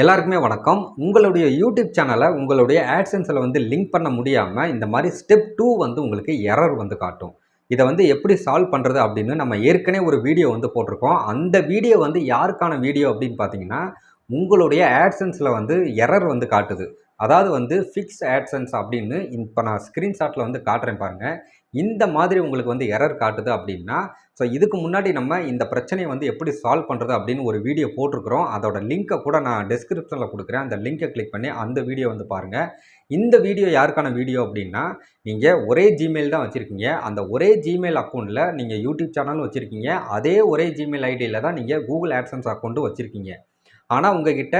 எல்லாருக்குமே வணக்கம். உங்களுடைய யூடியூப் சேனலை உங்களுடைய ஆட்சன்ஸில் வந்து லிங்க் பண்ண முடியாமல் இந்த மாதிரி ஸ்டெப் டூ வந்து உங்களுக்கு எரர் வந்து காட்டும். இதை வந்து எப்படி சால்வ் பண்ணுறது அப்படின்னு நம்ம ஏற்கனவே ஒரு வீடியோ வந்து போட்டிருக்கோம். அந்த வீடியோ வந்து யாருக்கான வீடியோ அப்படின்னு பார்த்தீங்கன்னா உங்களுடைய ஆட்சன்ஸில் வந்து எரர் வந்து காட்டுது. அதாவது வந்து ஃபிக்ஸ் ஆட்சன்ஸ் அப்படின்னு இப்போ நான் ஸ்க்ரீன்ஷாட்டில் வந்து காட்டுறேன் பாருங்கள் இந்த மாதிரி உங்களுக்கு வந்து எரர் காட்டுது அப்படின்னா ஸோ இதுக்கு முன்னாடி நம்ம இந்த பிரச்சனையை வந்து எப்படி சால்வ் பண்ணுறது அப்படின்னு ஒரு வீடியோ போட்டிருக்கிறோம். அதோட லிங்க்கை கூட நான் டெஸ்கிரிப்ஷனில் கொடுக்குறேன். அந்த லிங்கை கிளிக் பண்ணி அந்த வீடியோ வந்து பாருங்கள் இந்த வீடியோ யாருக்கான வீடியோ அப்படின்னா நீங்கள் ஒரே ஜிமெயில் தான் வச்சுருக்கீங்க. அந்த ஒரே ஜிமெயில் அக்கௌண்ட்டில் நீங்கள் யூடியூப் சேனலும் வச்சுருக்கீங்க. அதே ஒரே ஜிமெயில் ஐடியில் தான் நீங்கள் கூகுள் ஆட்சன்ஸ் அக்கௌண்ட்டும் வச்சுருக்கீங்க. ஆனால் உங்ககிட்ட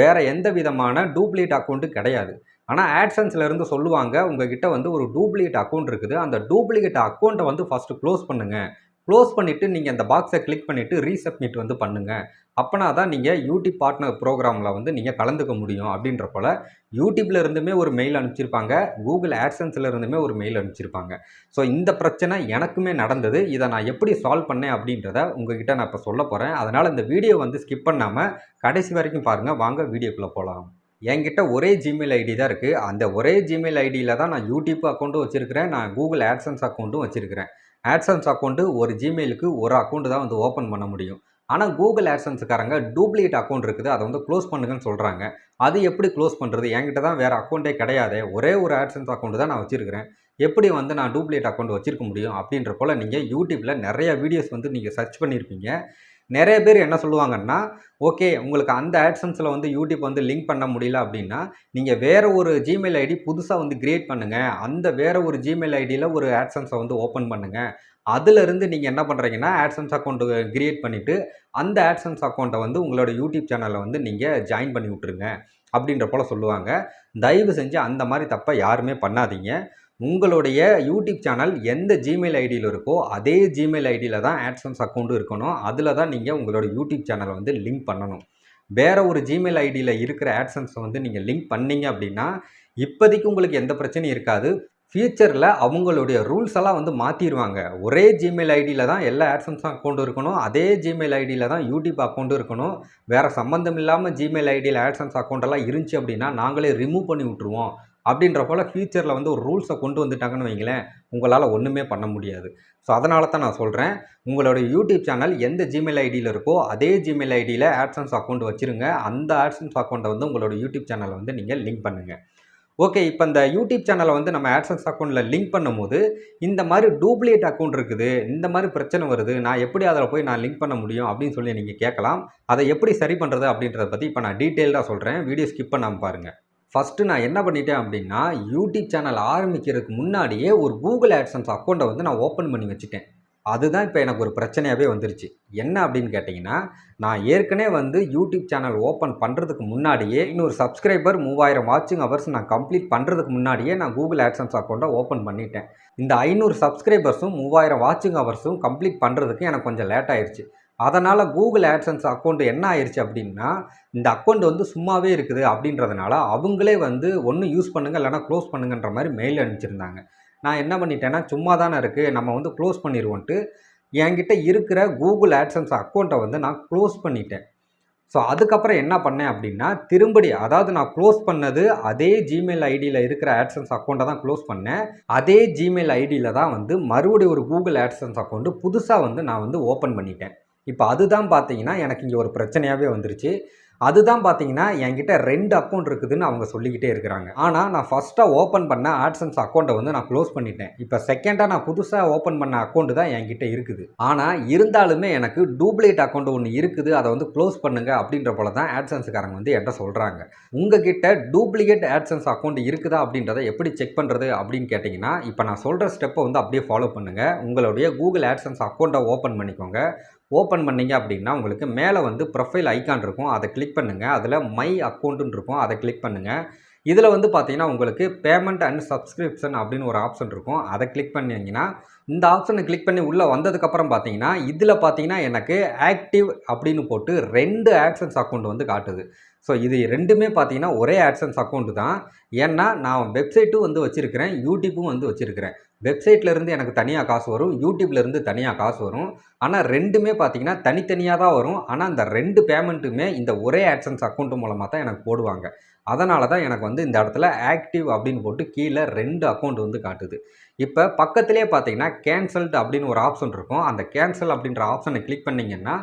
வேறு எந்த விதமான டூப்ளிகேட் அக்கௌண்ட்டு கிடையாது. ஆனால் ஆட்சன்ஸ்லேருந்து சொல்லுவாங்க உங்ககிட்ட வந்து ஒரு டூப்ளிகேட் அக்கௌண்ட் இருக்குது. அந்த டூப்ளிகேட் அக்கௌண்ட்டை வந்து ஃபஸ்ட்டு க்ளோஸ் பண்ணுங்கள் க்ளோஸ் பண்ணிவிட்டு நீங்கள் அந்த பாக்ஸை கிளிக் பண்ணிவிட்டு ரீசப்மிட் வந்து பண்ணுங்கள் அப்போனா தான் நீங்கள் யூடியூப் பார்ட்னர் ப்ரோக்ராமில் வந்து நீங்கள் கலந்துக்க முடியும் அப்படின்ற போல் யூடியூப்ல இருந்துமே ஒரு மெயில் அனுப்பிச்சிருப்பாங்க கூகுள் ஆட்சன்ஸில் இருந்துமே ஒரு மெயில் அனுப்பிச்சிருப்பாங்க. ஸோ இந்த பிரச்சனை எனக்குமே நடந்தது. இதை நான் எப்படி சால்வ் பண்ணேன் அப்படின்றத உங்ககிட்ட நான் இப்போ சொல்ல போகிறேன் அதனால் இந்த வீடியோ வந்து ஸ்கிப் பண்ணாமல் கடைசி வரைக்கும் பாருங்கள் வாங்க வீடியோக்குள்ளே போகலாம் என்கிட்ட ஒரே ஜிமெயில் ஐடி தான் இருக்குது அந்த ஒரே ஜிமெயில் ஐடியில் தான் நான் யூடியூப் அக்கௌண்ட்டும் வச்சுருக்கிறேன். நான் கூகுள் ஆட்சன்ஸ் அக்கௌண்ட்டும் வச்சுருக்கிறேன். ஆட்சன்ஸ் அக்கௌண்ட்டு ஒரு ஜிமெயிலுக்கு ஒரு அக்கௌண்ட்டு தான் வந்து ஓப்பன் பண்ண முடியும். ஆனால் கூகுள் ஆட்சன்ஸுக்காரங்க டூப்ளிகேட் அக்கௌண்ட் இருக்குது. அதை வந்து க்ளோஸ் பண்ணுங்கன்னு சொல்கிறாங்க அது எப்படி க்ளோஸ் பண்ணுறது என்கிட்ட தான் வேறு அக்கௌண்ட்டே கிடையாது. ஒரே ஒரு ஆட்சன்ஸ் அக்கௌண்ட் தான் நான் வச்சுருக்கிறேன். எப்படி வந்து நான் டூப்ளிகேட் அக்கௌண்ட் வச்சிருக்க முடியும்? அப்படின்ற போல் நீங்கள் யூடியூப்பில் நிறைய வீடியோஸ் வந்து நீங்கள் சர்ச் பண்ணியிருப்பீங்க நிறைய பேர் என்ன சொல்லுவாங்கன்னா ஓகே உங்களுக்கு அந்த ஆட்சன்ஸில் வந்து யூடியூப் வந்து லிங்க் பண்ண முடியல அப்படின்னா நீங்கள் வேறு ஒரு ஜிமெயில் ஐடி புதுசாக வந்து கிரியேட் பண்ணுங்கள் அந்த வேறு ஒரு ஜிமெயில் ஐடியில் ஒரு ஆட்சன்ஸை வந்து ஓப்பன் பண்ணுங்கள் அதிலிருந்து நீங்கள் என்ன பண்ணுறீங்கன்னா ஆட்சன்ஸ் அக்கௌண்ட்டு கிரியேட் பண்ணிவிட்டு அந்த ஆட்சன்ஸ் அக்கௌண்ட்டை வந்து உங்களோட யூடியூப் சேனலில் வந்து நீங்கள் ஜாயின் பண்ணி விட்ருங்க அப்படின்ற போல் சொல்லுவாங்க. தயவு செஞ்சு அந்த மாதிரி தப்பை யாருமே பண்ணாதீங்க. உங்களுடைய யூடியூப் சேனல் எந்த ஜிமெயில் ஐடியில் இருக்கோ அதே ஜிமெயில் ஐடியில் தான் ஆட்சன்ஸ் அக்கௌண்ட்டும் இருக்கணும். அதில் தான் நீங்கள் உங்களோட யூடியூப் சேனலை வந்து லிங்க் பண்ணணும். வேறு ஒரு ஜிமெயில் ஐடியில் இருக்கிற ஆட்சன்ஸை வந்து நீங்கள் லிங்க் பண்ணிங்க அப்படின்னா இப்போதைக்கு உங்களுக்கு எந்த பிரச்சனையும் இருக்காது. ஃப்யூச்சரில் அவங்களுடைய ரூல்ஸ் எல்லாம் வந்து மாற்றிடுவாங்க ஒரே ஜிமெயில் ஐடியில் தான் எல்லா ஆட்சன்ஸ் அக்கௌண்ட்டும் இருக்கணும். அதே ஜிமெயில் ஐடியில் தான் யூடியூப் அக்கௌண்ட்டும் இருக்கணும். வேறு சம்மந்தம் இல்லாமல் ஜிமெயில் ஐடியில் ஆட்சன்ஸ் அக்கௌண்ட்டெல்லாம் இருந்துச்சு அப்படின்னா நாங்களே ரிமூவ் பண்ணி விட்ருவோம் அப்படின்ற போல் ஃப்யூச்சரில் வந்து ஒரு ரூல்ஸை கொண்டு வந்துட்டாங்கன்னு வைங்களேன் உங்களால் ஒன்றுமே பண்ண முடியாது. ஸோ அதனால தான் நான் சொல்கிறேன் உங்களுடைய யூடியூப் சேனல் எந்த ஜிமெயில் ஐடியில் இருக்கோ அதே ஜிமெயில் ஐடியில் ஆட்ஸன்ஸ் அக்கௌண்ட் வச்சுருங்க. அந்த ஆட்ஸன்ஸ் அக்கௌண்ட்டை வந்து உங்களோட யூடியூப் சேனலை வந்து நீங்கள் லிங்க் பண்ணுங்கள் ஓகே இப்போ இந்த யூடியூப் சேனலை வந்து நம்ம ஆட்சன்ஸ் அக்கௌண்ட்டில் லிங்க் பண்ணும்போது இந்த மாதிரி டூப்ளிகேட் அக்கௌண்ட் இருக்குது இந்த மாதிரி பிரச்சனை வருது நான் எப்படி அதில் போய் நான் லிங்க் பண்ண முடியும் அப்படின்னு சொல்லி நீங்கள் கேட்கலாம். அதை எப்படி சரி பண்ணுறது அப்படின்றத பற்றி இப்போ நான் டீட்டெயில்டாக சொல்கிறேன் வீடியோ ஸ்கிப் பண்ணாமல் பாருங்கள் ஃபஸ்ட்டு நான் என்ன பண்ணிட்டேன் அப்படின்னா யூடியூப் சேனல் ஆரம்பிக்கிறதுக்கு முன்னாடியே ஒரு கூகுள் ஆட்சன்ஸ் அக்கௌண்ட்டை வந்து நான் ஓப்பன் பண்ணி வச்சுட்டேன். அதுதான் இப்போ எனக்கு ஒரு பிரச்சனையாகவே வந்துருச்சு. என்ன அப்படின்னு கேட்டிங்கன்னா நான் ஏற்கனவே வந்து யூடியூப் சேனல் ஓப்பன் பண்ணுறதுக்கு முன்னாடியே இன்னொரு சப்ஸ்கிரைபர் மூவாயிரம் வாட்சிங் ஹவர்ஸ் நான் கம்ப்ளீட் பண்ணுறதுக்கு முன்னாடியே நான் கூகுள் ஆட்சன்ஸ் அக்கௌண்ட்டை ஓப்பன் பண்ணிட்டேன். இந்த ஐநூறு சப்ஸ்கிரைபர்ஸும் மூவாயிரம் வாட்சிங் ஹவர்ஸும் கம்ப்ளீட் பண்ணுறதுக்கு எனக்கு கொஞ்சம் லேட் ஆயிடுச்சு அதனால் கூகுள் ஆட்சன்ஸ் அக்கௌண்ட் என்ன ஆயிடுச்சு அப்படின்னா இந்த அக்கௌண்ட் வந்து சும்மாவே இருக்குது அப்படின்றதுனால அவங்களே வந்து ஒன்று யூஸ் பண்ணுங்கள் இல்லைனா க்ளோஸ் பண்ணுங்கன்ற மாதிரி மெயில் அனுப்பிச்சிருந்தாங்க. நான் என்ன பண்ணிட்டேன்னா சும்மா தானே இருக்குது நம்ம வந்து க்ளோஸ் பண்ணிடுவோன்ட்டு என்கிட்ட இருக்கிற கூகுள் ஆட்சன்ஸ் அக்கௌண்ட்டை வந்து நான் க்ளோஸ் பண்ணிட்டேன். ஸோ அதுக்கப்புறம் என்ன பண்ணேன் அப்படின்னா திரும்படி அதாவது நான் க்ளோஸ் பண்ணது அதே ஜிமெயில் ஐடியில் இருக்கிற ஆட்சன்ஸ் அக்கௌண்ட்டை தான் க்ளோஸ் பண்ணேன். அதே ஜிமெயில் ஐடியில் தான் வந்து மறுபடியும் ஒரு கூகுள் ஆட்சன்ஸ் அக்கௌண்ட்டு புதுசாக வந்து நான் வந்து ஓப்பன் பண்ணிட்டேன். இப்போ அதுதான் பார்த்தீங்கன்னா எனக்கு இங்கே ஒரு பிரச்சனையாகவே வந்துருச்சு. அதுதான் பார்த்தீங்கன்னா என்கிட்ட ரெண்டு அக்கௌண்ட் இருக்குதுன்னு அவங்க சொல்லிக்கிட்டே இருக்கிறாங்க. ஆனால் நான் ஃபஸ்ட்டாக ஓப்பன் பண்ண ஆட்சன்ஸ் அக்கௌண்ட்டை வந்து நான் க்ளோஸ் பண்ணிட்டேன். இப்போ செகண்டாக நான் புதுசாக ஓப்பன் பண்ண அக்கௌண்ட் தான் என்கிட்ட இருக்குது. ஆனால் இருந்தாலுமே எனக்கு டூப்ளிகேட் அக்கௌண்ட் ஒன்று இருக்குது. அதை வந்து க்ளோஸ் பண்ணுங்க அப்படின்ற போல தான் ஆட்சன்ஸுக்காரங்க வந்து என்கிட்ட சொல்கிறாங்க உங்ககிட்ட டூப்ளிகேட் ஆட்சன்ஸ் அக்கௌண்ட் இருக்குதா அப்படின்றத எப்படி செக் பண்ணுறது அப்படின்னு கேட்டிங்கன்னா இப்போ நான் சொல்கிற ஸ்டெப்பை வந்து அப்படியே ஃபாலோ பண்ணுங்கள் உங்களுடைய கூகுள் ஆட்சன்ஸ் அக்கௌண்ட்டை ஓப்பன் பண்ணிக்கோங்க. ஓப்பன் பண்ணிங்க அப்படின்னா உங்களுக்கு மேலே வந்து ப்ரொஃபைல் ஐக்கான் இருக்கும். அதை கிளிக் பண்ணுங்கள் அதில் மை அக்கௌண்ட்டுன்னு இருக்கும். அதை கிளிக் பண்ணுங்கள் இதில் வந்து பார்த்தீங்கன்னா உங்களுக்கு பேமெண்ட் அண்ட் சப்ஸ்கிரிப்ஷன் அப்படின்னு ஒரு ஆப்ஷன் இருக்கும். அதை கிளிக் பண்ணிங்கன்னா இந்த ஆப்ஷனை கிளிக் பண்ணி உள்ளே வந்ததுக்கப்புறம் பார்த்தீங்கன்னா இதில் பார்த்தீங்கன்னா எனக்கு ஆக்டிவ் அப்படின்னு போட்டு ரெண்டு ஆட்சன்ஸ் அக்கௌண்ட் வந்து காட்டுது. ஸோ இது ரெண்டுமே பார்த்தீங்கன்னா ஒரே ஆட்சன்ஸ் அக்கௌண்ட்டு தான். ஏன்னா நான் வெப்சைட்டும் வந்து வச்சுருக்கிறேன். யூடியூப்பும் வந்து வச்சுருக்கிறேன். வெப்சைட்லேருந்து எனக்கு தனியாக காசு வரும் யூடியூப்லேருந்து தனியாக காசு வரும். ஆனால் ரெண்டுமே பார்த்தீங்கன்னா தனித்தனியாக தான் வரும். ஆனால் அந்த ரெண்டு பேமெண்ட்டுமே இந்த ஒரே ஆட்சன்ஸ் அக்கௌண்ட் மூலமாக தான் எனக்கு போடுவாங்க. அதனால தான் எனக்கு வந்து இந்த இடத்துல ஆக்டிவ் அப்படின்னு போட்டு கீழே ரெண்டு அக்கௌண்ட் வந்து காட்டுது. இப்போ பக்கத்திலே பார்த்தீங்கன்னா கேன்சல்டு அப்படின்னு ஒரு ஆப்ஷன் இருக்கும். அந்த கேன்சல் அப்படின்ற ஆப்ஷனை கிளிக் பண்ணிங்கன்னா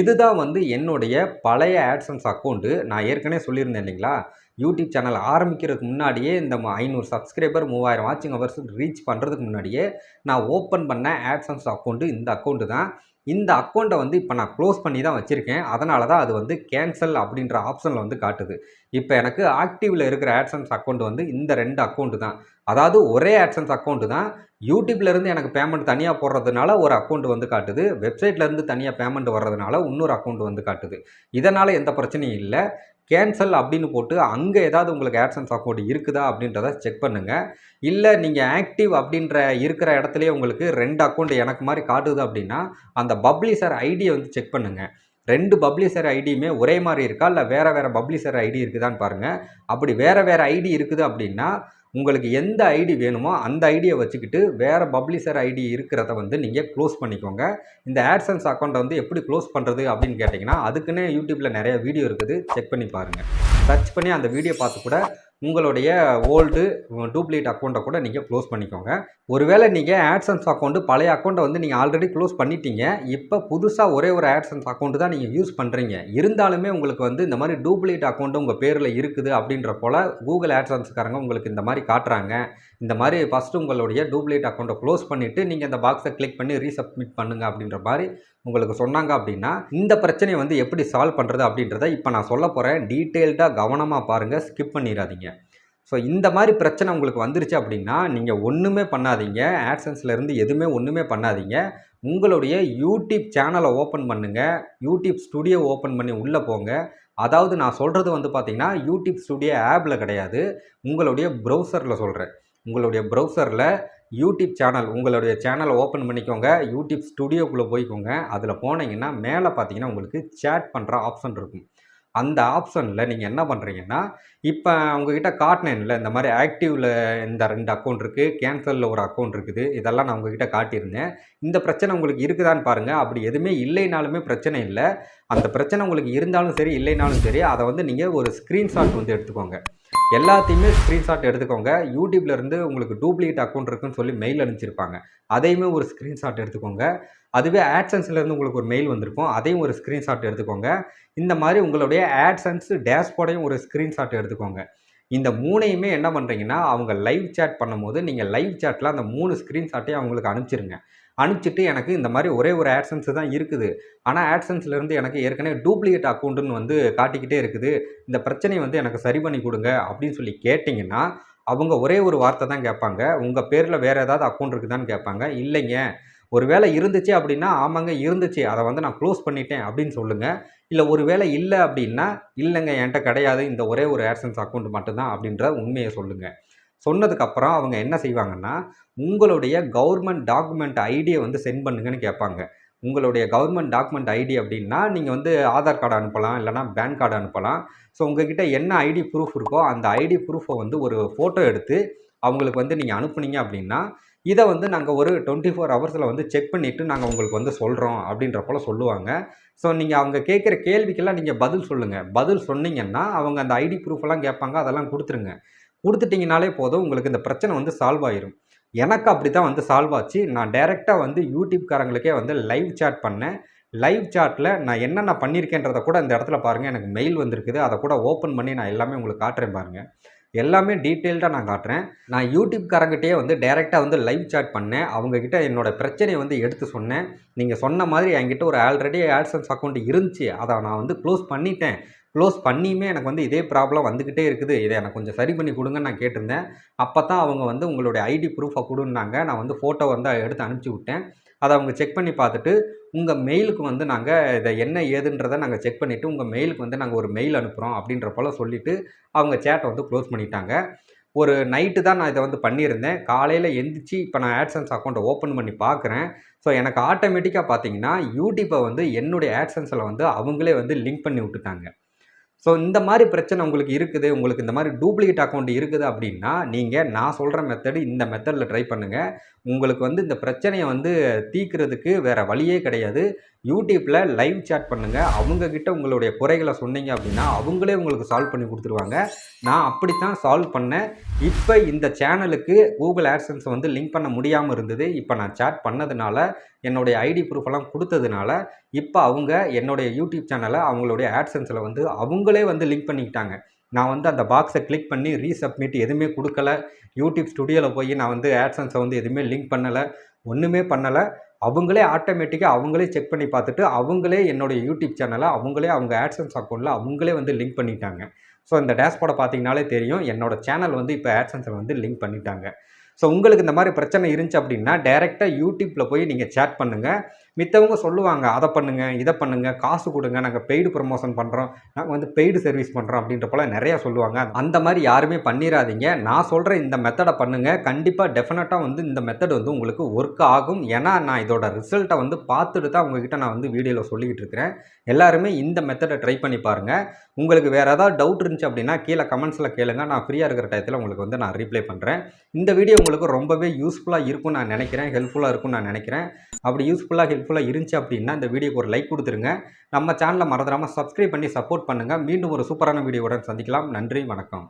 இதுதான் வந்து என்னுடைய பழைய ஆட்சன்ஸ் அக்கௌண்ட்டு நான் ஏற்கனவே சொல்லியிருந்தேன் இல்லைங்களா? யூடியூப் சேனல் ஆரம்பிக்கிறதுக்கு முன்னாடியே இந்த ஐநூறு சப்ஸ்கிரைபர் மூவாயிரம் வாட்சிங் ஹவர்ஸ் ரீச் பண்ணுறதுக்கு முன்னாடியே நான் ஓப்பன் பண்ண ஆட்சன்ஸ் அக்கௌண்ட்டு இந்த அக்கௌண்ட்டு தான். இந்த அக்கௌண்ட்டை வந்து இப்போ நான் க்ளோஸ் பண்ணி தான் வச்சுருக்கேன். அதனால தான் அது வந்து கேன்சல் அப்படின்ற ஆப்ஷனில் வந்து காட்டுது. இப்போ எனக்கு ஆக்டிவில் இருக்கிற ஆட்சன்ஸ் அக்கௌண்ட் வந்து இந்த ரெண்டு அக்கௌண்ட்டு தான். அதாவது ஒரே ஆட்சன்ஸ் அக்கௌண்ட்டு தான். யூடியூப்லேருந்து எனக்கு பேமெண்ட் தனியாக போடுறதுனால ஒரு அக்கௌண்ட் வந்து காட்டுது. வெப்சைட்லேருந்து தனியாக பேமெண்ட் வர்றதுனால இன்னொரு அக்கௌண்ட் வந்து காட்டுது. இதனால் எந்த பிரச்சனையும் இல்லை. கேன்சல் அப்படின்னு போட்டு அங்கே ஏதாவது உங்களுக்கு ஆட்சன்ஸ் அக்கௌண்ட் இருக்குதா அப்படின்றத செக் பண்ணுங்கள் இல்லை நீங்கள் ஆக்டிவ் அப்படின்ற இருக்கிற இடத்துலையே உங்களுக்கு ரெண்டு அக்கௌண்ட் எனக்கு மாதிரி காட்டுது அப்படின்னா அந்த பப்ளிஷர் ஐடியை வந்து செக் பண்ணுங்கள் ரெண்டு பப்ளிஷர் ஐடியுமே ஒரே மாதிரி இருக்கா? இல்லை வேறு வேறு பப்ளிஷர் ஐடி இருக்குதான்னு பாருங்கள் அப்படி வேறு வேறு ஐடி இருக்குது அப்படின்னா உங்களுக்கு எந்த ஐடி வேணுமோ அந்த ஐடியை வச்சுக்கிட்டு வேறு பப்ளிஷர் ஐடி இருக்கிறத வந்து நீங்கள் க்ளோஸ் பண்ணிக்கோங்க. இந்த ஆட்சன்ஸ் அக்கௌண்ட்டை வந்து எப்படி க்ளோஸ் பண்ணுறது அப்படின்னு கேட்டிங்கன்னா அதுக்குன்னே யூடியூப்பில் நிறைய வீடியோ இருக்குது. செக் பண்ணி பாருங்கள் சர்ச் பண்ணி அந்த வீடியோ பார்த்து கூட உங்களுடைய ஓல்டு டூப்ளிகேட் அக்கௌண்ட்டை கூட நீங்கள் க்ளோஸ் பண்ணிக்கோங்க. ஒருவேளை நீங்கள் ஆட்சன்ஸ் அக்கௌண்ட்டு பழைய அக்கௌண்ட்டை வந்து நீங்கள் ஆல்ரெடி க்ளோஸ் பண்ணிட்டீங்க. இப்போ புதுசாக ஒரே ஒரு ஆட்சன்ஸ் அக்கௌண்ட்டு தான் நீங்கள் யூஸ் பண்ணுறீங்க இருந்தாலுமே உங்களுக்கு வந்து இந்த மாதிரி டூப்ளிகேட் அக்கௌண்ட்டு உங்கள் பேரில் இருக்குது அப்படின்ற போல் கூகுள் ஆட்சன்ஸ்காரங்க உங்களுக்கு இந்த மாதிரி காட்டுறாங்க. இந்த மாதிரி ஃபஸ்ட்டு உங்களுடைய டூப்ளிகேட் அக்கௌண்ட்டை க்ளோஸ் பண்ணிவிட்டு நீங்கள் இந்த பாக்ஸை கிளிக் பண்ணி ரீசப்மிட் பண்ணுங்க அப்படின்ற மாதிரி உங்களுக்கு சொன்னாங்க அப்படின்னா இந்த பிரச்சனையை வந்து எப்படி சால்வ் பண்ணுறது அப்படின்றத இப்போ நான் சொல்ல போகிறேன் டீட்டெயில்டாக கவனமாக பாருங்கள் ஸ்கிப் பண்ணிடாதீங்க ஸோ இந்த மாதிரி பிரச்சனை உங்களுக்கு வந்துருச்சு அப்படின்னா நீங்கள் ஒன்றுமே பண்ணாதீங்க. ஆட்சன்ஸ்லேருந்து எதுவுமே ஒன்றுமே பண்ணாதீங்க. உங்களுடைய யூடியூப் சேனலை ஓப்பன் பண்ணுங்கள் யூடியூப் ஸ்டுடியோ ஓப்பன் பண்ணி உள்ளே போங்க. அதாவது நான் சொல்கிறது வந்து பார்த்தீங்கன்னா யூடியூப் ஸ்டுடியோ ஆப்பில் கிடையாது. உங்களுடைய ப்ரௌசரில் சொல்கிறேன் உங்களுடைய ப்ரௌசரில் யூடியூப் சேனல் உங்களுடைய சேனலை ஓப்பன் பண்ணிக்கோங்க. யூடியூப் ஸ்டுடியோக்குள்ளே போய்க்கோங்க. அதில் போனீங்கன்னா மேலே பார்த்தீங்கன்னா உங்களுக்கு சேட் பண்ணுற ஆப்ஷன் இருக்கும். அந்த ஆப்ஷனில் நீங்கள் என்ன பண்ணுறீங்கன்னா இப்போ உங்ககிட்ட காட்டினேன்ல இந்த மாதிரி ஆக்டிவில் இந்த ரெண்டு அக்கௌண்ட் இருக்குது கேன்சலில் ஒரு அக்கௌண்ட் இருக்குது. இதெல்லாம் நான் உங்ககிட்ட காட்டியிருந்தேன். இந்த பிரச்சனை உங்களுக்கு இருக்குதான்னு பாருங்கள் அப்படி எதுவுமே இல்லைனாலுமே பிரச்சனை இல்லை. அந்த பிரச்சனை உங்களுக்கு இருந்தாலும் சரி இல்லைனாலும் சரி அதை வந்து நீங்கள் ஒரு ஸ்க்ரீன்ஷாட் வந்து எடுத்துக்கோங்க. எல்லாத்தையுமே ஸ்க்ரீன்ஷாட் எடுத்துக்கோங்க. யூடியூப்ல இருந்து உங்களுக்கு டூப்ளிகேட் அக்கௌண்ட் இருக்குன்னு சொல்லி மெயில் அனுப்பிச்சிருப்பாங்க. அதையுமே ஒரு ஸ்க்ரீன்ஷாட் எடுத்துக்கோங்க. அதுவே AdSense-ல இருந்து உங்களுக்கு ஒரு மெயில் வந்திருக்கும். அதையும் ஒரு ஸ்க்ரீன்ஷாட் எடுத்துக்கோங்க. இந்த மாதிரி உங்களுடைய ஆட்சன்ஸ் டேஷ்போர்டையும் ஒரு ஸ்க்ரீன்ஷாட் எடுத்துக்கோங்க. இந்த மூணையுமே என்ன பண்ணுறீங்கன்னா அவங்க லைவ் சேட் பண்ணும்போது நீங்கள் லைவ் சேட்டில் அந்த மூணு ஸ்க்ரீன்ஷாட்டையும் அவங்களுக்கு அனுப்பிச்சிருங்க. அனுப்பிச்சிட்டு எனக்கு இந்த மாதிரி ஒரே ஒரு ஆட்சன்ஸ் தான் இருக்குது. ஆனால் ஆட்சன்ஸ்லேருந்து இருந்து எனக்கு ஏற்கனவே டூப்ளிகேட் அக்கௌண்ட்டுன்னு வந்து காட்டிக்கிட்டே இருக்குது. இந்த பிரச்சனையை வந்து எனக்கு சரி பண்ணி கொடுங்க அப்படின்னு சொல்லி கேட்டிங்கன்னா அவங்க ஒரே ஒரு வார்த்தை தான் கேட்பாங்க. உங்கள் பேரில் வேறு ஏதாவது அக்கௌண்ட் இருக்குதான்னு கேட்பாங்க. இல்லைங்க. ஒருவேளை இருந்துச்சு அப்படின்னா ஆமாங்க இருந்துச்சு. அதை வந்து நான் க்ளோஸ் பண்ணிட்டேன் அப்படின்னு சொல்லுங்கள் இல்லை ஒரு வேளை இல்லை அப்படின்னா இல்லைங்க என்கிட்ட கிடையாது. இந்த ஒரே ஒரு ஆட்சன்ஸ் அக்கௌண்ட் மட்டும்தான் அப்படின்ற உண்மையை சொல்லுங்கள் சொன்னதுக்கப்புறம் அவங்க என்ன செய்வாங்கன்னா உங்களுடைய கவர்மெண்ட் டாக்குமெண்ட் ஐடியை வந்து சென்ட் பண்ணுங்கன்னு கேட்பாங்க. உங்களுடைய கவர்மெண்ட் டாக்குமெண்ட் ஐடி அப்படின்னா நீங்கள் வந்து ஆதார் கார்டு அனுப்பலாம் இல்லைனா பேன் கார்டு அனுப்பலாம். ஸோ உங்ககிட்ட என்ன ஐடி ப்ரூஃப் இருக்கோ அந்த ஐடி ப்ரூஃபை வந்து ஒரு ஃபோட்டோ எடுத்து அவங்களுக்கு வந்து நீங்கள் அனுப்புனீங்க அப்படின்னா இதை வந்து நாங்கள் ஒரு டுவெண்ட்டி ஃபோர் ஹவர்ஸில் வந்து செக் பண்ணிவிட்டு நாங்கள் உங்களுக்கு வந்து சொல்கிறோம் அப்படின்ற போல் சொல்லுவாங்க. ஸோ நீங்கள் அவங்க கேட்குற கேள்விக்கெல்லாம் நீங்கள் பதில் சொல்லுங்கள் பதில் சொன்னீங்கன்னா அவங்க அந்த ஐடி ப்ரூஃபெல்லாம் கேட்பாங்க அதெல்லாம் கொடுத்துருங்க. கொடுத்துட்டிங்கனாலே போதும் உங்களுக்கு இந்த பிரச்சனை வந்து சால்வ் ஆயிரும். எனக்கு அப்படி தான் வந்து சால்வ் ஆச்சு. நான் டைரெக்டாக வந்து யூடியூப்காரங்களுக்கே வந்து லைவ் சாட் பண்ணேன். லைவ் சாட்டில் நான் என்னென்ன பண்ணியிருக்கேன்றதை கூட இந்த இடத்துல பாருங்கள் எனக்கு மெயில் வந்திருக்குது. அதை கூட ஓப்பன் பண்ணி நான் எல்லாமே உங்களுக்கு காட்டுறேன் பாருங்கள் எல்லாமே டீட்டெயில்டாக நான் காட்டுறேன். நான் யூடியூப்காரங்கிட்டே வந்து டைரெக்டாக வந்து லைவ் சாட் பண்ணேன். அவங்கக்கிட்ட என்னோட பிரச்சனையை வந்து எடுத்து சொன்னேன். நீங்கள் சொன்ன மாதிரி என்கிட்ட ஒரு ஆல்ரெடி ஆட்சன்ஸ் அக்கௌண்ட் இருந்துச்சு. அதை நான் வந்து க்ளோஸ் பண்ணிட்டேன். க்ளோஸ் பண்ணியுமே எனக்கு வந்து இதே ப்ராப்ளம் வந்துக்கிட்டே இருக்குது. இதை எனக்கு கொஞ்சம் சரி பண்ணி கொடுங்கன்னு நான் கேட்டிருந்தேன். அப்போ தான் அவங்க வந்து உங்களுடைய ஐடி ப்ரூஃபை கொடுன்னாங்க. நான் வந்து ஃபோட்டோ வந்து எடுத்து அனுப்பிச்சி விட்டேன். அதை அவங்க செக் பண்ணி பார்த்துட்டு உங்கள் மெயிலுக்கு வந்து நாங்கள் இதை என்ன ஏதுன்றதை நாங்கள் செக் பண்ணிவிட்டு உங்கள் மெயிலுக்கு வந்து நாங்கள் ஒரு மெயில் அனுப்புகிறோம் அப்படின்ற போல் சொல்லிவிட்டு அவங்க சேட்டை வந்து க்ளோஸ் பண்ணிட்டாங்க. ஒரு நைட்டு தான் நான் இதை வந்து பண்ணியிருந்தேன். காலையில் எந்திரிச்சு இப்போ நான் ஆட்சன்ஸ் அக்கௌண்ட்டை ஓப்பன் பண்ணி பார்க்குறேன். ஸோ எனக்கு ஆட்டோமேட்டிக்காக பார்த்தீங்கன்னா யூடியூப்பை வந்து என்னுடைய ஆட்சன்ஸில் வந்து அவங்களே வந்து லிங்க் பண்ணி விட்டுட்டாங்க. ஸோ இந்த மாதிரி பிரச்சனை உங்களுக்கு இருக்குது உங்களுக்கு இந்த மாதிரி டூப்ளிகேட் அக்கௌண்ட் இருக்குது அப்படின்னா நீங்கள் நான் சொல்கிற மெத்தடு இந்த மெத்தடில் ட்ரை பண்ணுங்கள் உங்களுக்கு வந்து இந்த பிரச்சனையை வந்து தீக்கிறதுக்கு வேறு வழியே கிடையாது. யூடியூப்பில் லைவ் சேட் பண்ணுங்கள் அவங்கக்கிட்ட உங்களுடைய குறைகளை சொன்னீங்க அப்படின்னா அவங்களே உங்களுக்கு சால்வ் பண்ணி கொடுத்துருவாங்க. நான் அப்படித்தான் சால்வ் பண்ணேன். இப்போ இந்த சேனலுக்கு கூகுள் ஆட்சன்ஸ் வந்து லிங்க் பண்ண முடியாமல் இருந்தது. இப்போ நான் சேட் பண்ணதுனால என்னுடைய ஐடி ப்ரூஃபெல்லாம் கொடுத்ததுனால இப்போ அவங்க என்னுடைய யூடியூப் சேனலை அவங்களுடைய ஆட்சன்ஸில் வந்து அவங்களே வந்து லிங்க் பண்ணிக்கிட்டாங்க. நான் வந்து அந்த பாக்ஸை கிளிக் பண்ணி ரீசப்மிட் எதுவுமே கொடுக்கல. யூடியூப் ஸ்டுடியோவில் போய் நான் வந்து ஆட்சன்ஸை வந்து எதுவுமே லிங்க் பண்ணலை. ஒன்றுமே பண்ணலை. அவங்களே ஆட்டோமேட்டிக்காக அவங்களே செக் பண்ணி பார்த்துட்டு அவங்களே என்னுடைய யூடியூப் சேனலை அவங்களே அவங்க ஆட்சன்ஸ் அக்கௌண்ட்டில் அவங்களே வந்து லிங்க் பண்ணிட்டாங்க. ஸோ இந்த டேஷ்போர்டை பார்த்தீங்கனாலே தெரியும். என்னோட சேனல் வந்து இப்போ ஆட்சன்ஸில் வந்து லிங்க் பண்ணிட்டாங்க. ஸோ உங்களுக்கு இந்த மாதிரி பிரச்சனை இருந்துச்சு அப்படின்னா டேரெக்டாக யூடியூப்பில் போய் நீங்கள் சேட் பண்ணுங்கள் மித்தவங்க சொல்லுவாங்க அதை பண்ணுங்கள் இதை பண்ணுங்கள் காசு கொடுங்க நாங்கள் பெய்டு ப்ரொமோஷன் பண்ணுறோம் நாங்கள் வந்து பெய்டு சர்வீஸ் பண்ணுறோம் அப்படின்ற போல நிறையா சொல்லுவாங்க. அந்த மாதிரி யாருமே பண்ணிடாதீங்க நான் சொல்கிற இந்த மெத்தடை பண்ணுங்கள் கண்டிப்பாக டெஃபினட்டாக வந்து இந்த மெத்தட் வந்து உங்களுக்கு ஒர்க் ஆகும். ஏன்னா நான் இதோட ரிசல்ட்டை வந்து பார்த்துட்டு தான் உங்ககிட்ட நான் வந்து வீடியோவில் சொல்லிக்கிட்டு இருக்கிறேன். எல்லாருமே இந்த மெத்தடை ட்ரை பண்ணி பாருங்கள் உங்களுக்கு வேறு ஏதாவது டவுட் இருந்துச்சு அப்படின்னா கீழே கமெண்ட்ஸில் கேளுங்க. நான் ஃப்ரீயாக இருக்கிற டயத்தில் உங்களுக்கு வந்து நான் ரீப்ளை பண்ணுறேன் இந்த வீடியோ உங்களுக்கு ரொம்பவே யூஸ்ஃபுல்லாக இருக்கும்னு நான் நினைக்கிறேன். ஹெல்ப்ஃபுல்லாக இருக்கும்னு நான் நினைக்கிறேன். அப்படி யூஸ்ஃபுல்லாக ஹெல்ப்ஃபுல்லாக இருந்துச்சு அப்படின்னா இந்த வீடியோக்கு ஒரு லைக் கொடுத்துருங்க. நம்ம சேனலை மறந்துடாமல் சப்ஸ்கிரைப் பண்ணி சப்போர்ட் பண்ணுங்கள் மீண்டும் ஒரு சூப்பரான வீடியோவுடன் சந்திக்கலாம். நன்றி வணக்கம்.